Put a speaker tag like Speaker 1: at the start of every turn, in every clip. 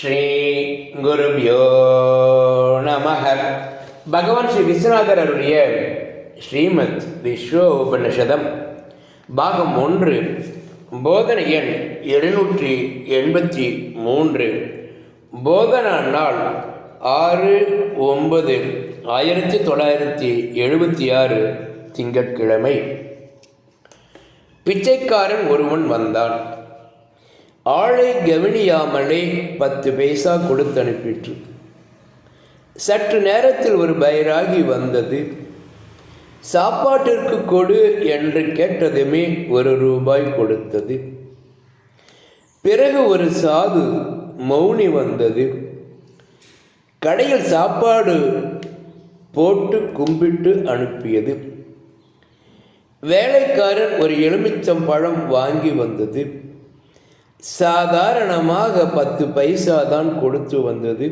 Speaker 1: ஸ்ரீ குருபியோ நமக பகவான் ஸ்ரீ விஸ்வநாதர் அருடைய ஸ்ரீமத் விஸ்வ உபனிஷதம் பாகம் ஒன்று போதனை எண் எழுநூற்றி எண்பத்தி மூன்று. போதனா நாள் ஆறு ஒன்பது ஆயிரத்தி தொள்ளாயிரத்தி எழுபத்தி ஆறு திங்கட்கிழமை. பிச்சைக்காரன் ஒருவன் வந்தான். ஆளை கவனியாமலே பத்து பைசா கொடுத்து அனுப்பிற்று சற்று நேரத்தில் ஒரு பைராகி வந்தது. சாப்பாட்டிற்கு கொடு என்று கேட்டதுமே ஒரு ரூபாய் கொடுத்தது. பிறகு ஒரு சாது மௌனி வந்தது. கடையில் சாப்பாடு போட்டு கும்பிட்டு அனுப்பியது. வேலைக்காரன் ஒரு எலுமிச்சம் பழம் வாங்கி வந்தது. சாதாரணமாக பத்து பைசா தான் கொடுத்து வந்தது.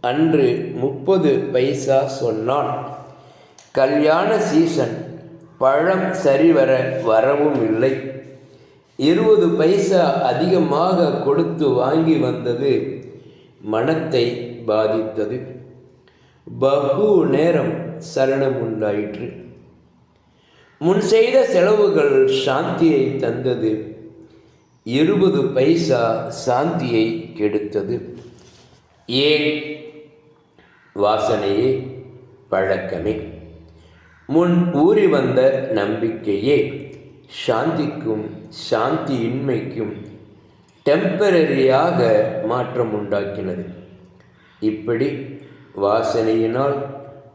Speaker 1: அன்று முப்பது பைசா சொன்னான். கல்யாண சீசன். பழம் சரிவர வரவும் இல்லை. இருபது பைசா அதிகமாக கொடுத்து வாங்கி வந்தது மனத்தை பாதித்தது. பகு நேரம் சரணம் உண்டாயிற்று. முன் செய்த செலவுகள் சாந்தியை தந்தது. இருபது பைசா சாந்தியை கெடுத்தது. ஏன்? வாசனையே பழக்கமே. முன் ஊறி வந்த நம்பிக்கையே சாந்திக்கும் சாந்தியின்மைக்கும் டெம்பரரியாக மாற்றம் உண்டாக்கினது. இப்படி வாசனையினால்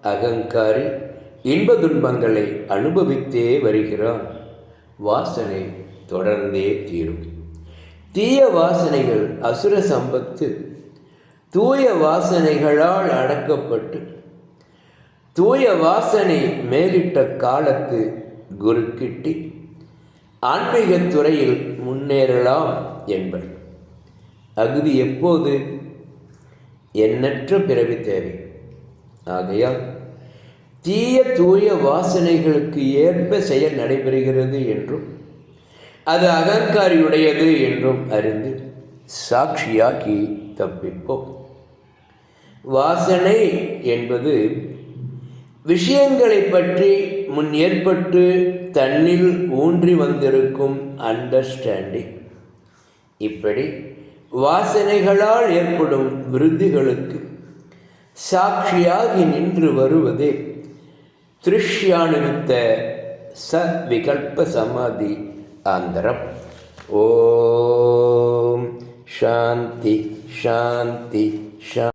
Speaker 1: அகங்காரி இன்ப துன்பங்களை அனுபவித்தே வருகிறான். வாசனை தொடர்ந்தே தீரும். தீய வாசனைகள் அசுர சம்பத்து தூய வாசனைகளால் அடக்கப்பட்டு தூய வாசனை மேலிட்ட காலத்து குருக்கிட்டி ஆன்மீகத் துறையில் முன்னேறலாம் என்பர். அகுதி எப்போது? எண்ணற்ற பிறவி தேவை. ஆகையால் தீய தூய வாசனைகளுக்கு ஏற்ப செயல் நடைபெறுகிறது என்றும் அது அகங்காரியுடையது என்றும் அறிந்து சாட்சியாக்கி தப்பிப்போம். வாசனை என்பது விஷயங்களை பற்றி முன் ஏற்பட்டு தன்னில் ஊன்றி வந்திருக்கும் அண்டர்ஸ்டாண்டிங் இப்படி வாசனைகளால் ஏற்படும் விருத்திகளுக்கு சாட்சியாகி நின்று வருவதே திருஷ்யானுவித்த ச விகல்ப சமாதி ஆந்திரம் ஓம் சாந்தி சாந்தி சா